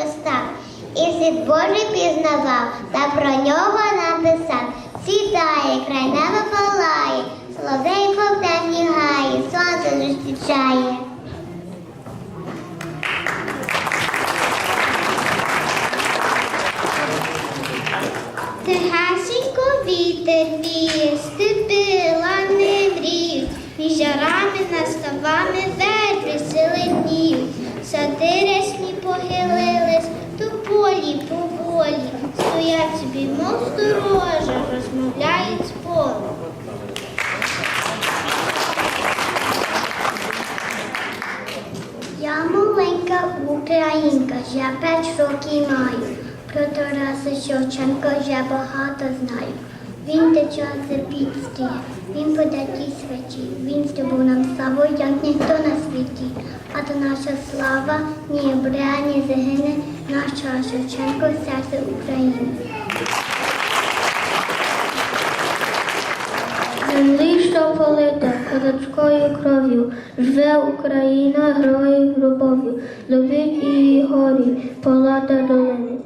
зростав, і світ Божий пізнавав, та про нього написав. Сідає, край неба палає, соловейко в темні гаї, сонце зустрічає. Тихесенько вітер віє, степи лани мріють, між жарами над ставами стоять собі, мов сторожа, розмовляють з полем. Я маленька українка, я п'ять років маю. Про Тараса Шевченка я багато знаю. Він тече за підстрій, він поде ті свечі, він здобув нам славу, як ніхто на світі. А то наша слава ні обре, ні загине, наша Шевченко в серці України. Землі, що полита козацькою кров'ю, живе Україна герої любов'ю, любить її горі, пола та долини,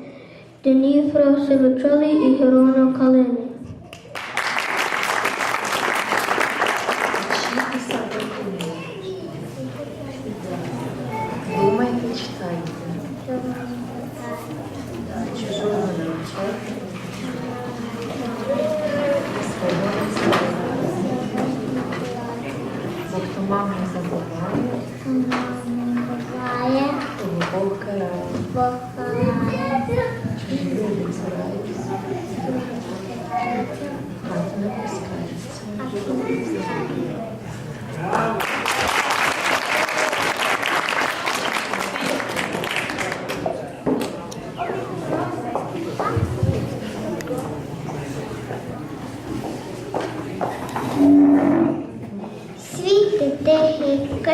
Дніпро, сивочолі і герона калини. したいすね。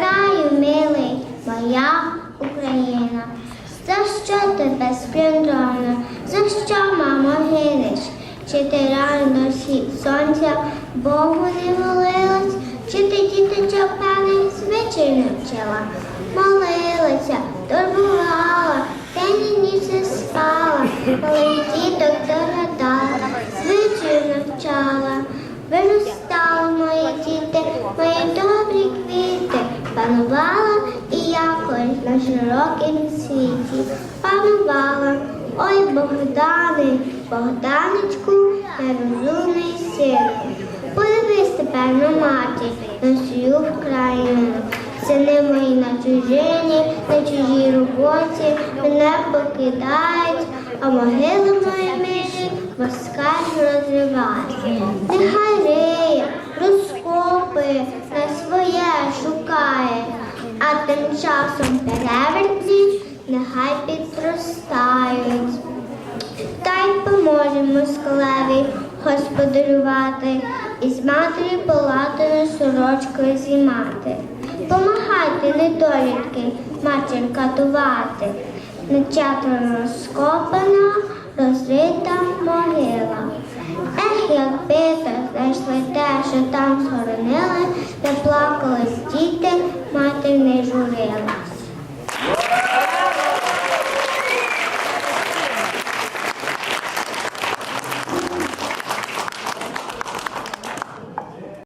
Краю милий, моя Україна. За що тебе сплюндровано, за що, мамо, гинеш? Чи ти рано схід сонця Богу не молилась, чи ти діточок певних звичай не вчила? Молилася, турбувала, день і ніч не спала, коли діток догадала, звичаю навчала. Виростали мої діти, мої добрі панувала і якось на широкім світі. Панувала, ой Богдане, Богданечку, нерозумний сину. Подивись тепер на матір, на свою Вкраїну. Сини мої на чужині, на чужій роботі, мене покидають, а могили мої милі москаль розриває. Нехай риє, розкопує, на своє шукає, а тим часом перевертні нехай підростають. Та й поможе москалеві господарювати і з матері палатою сорочкою зіймати. Помагайте, недолітки, матір катувати. Начато розкопана, розрита могила. Ех, якби то знайшли те, що там схоронили, де плакали діти, матір не журила.